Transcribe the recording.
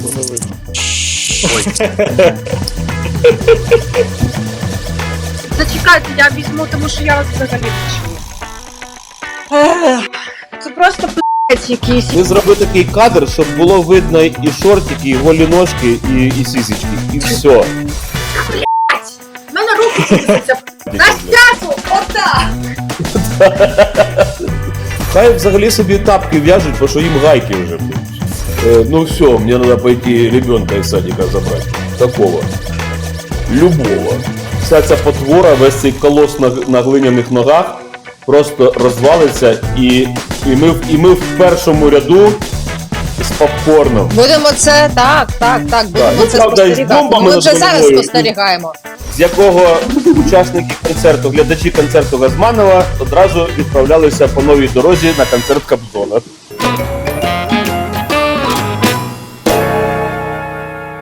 Не видно. Зачекайте, я візьму, тому що я вас взагалі не чую. Це просто блять якийсь. Ви зробили такий кадр, щоб було видно і шортики, і голі ножки, і, і сісічки. І все. В мене руки чистяться. На стяку! Отак! Хай взагалі собі тапки в'яжуть, бо що їм гайки вже. Е, ну все, мне надо пойти ребенка из садика забрать. Такого. Любого. Вся ця потвора, весь цей колос на, на глиняних ногах просто розвалиться і, і, ми, і ми в першому ряду з попкорном. Будемо це так, так, так. Будемо ну, це правда, спостерігати. бомбами Ми над вже зараз головою. спостерігаємо. з якого учасники концерту, глядачі концерту Газманова одразу відправлялися по новій дорозі на концерт Кобзона.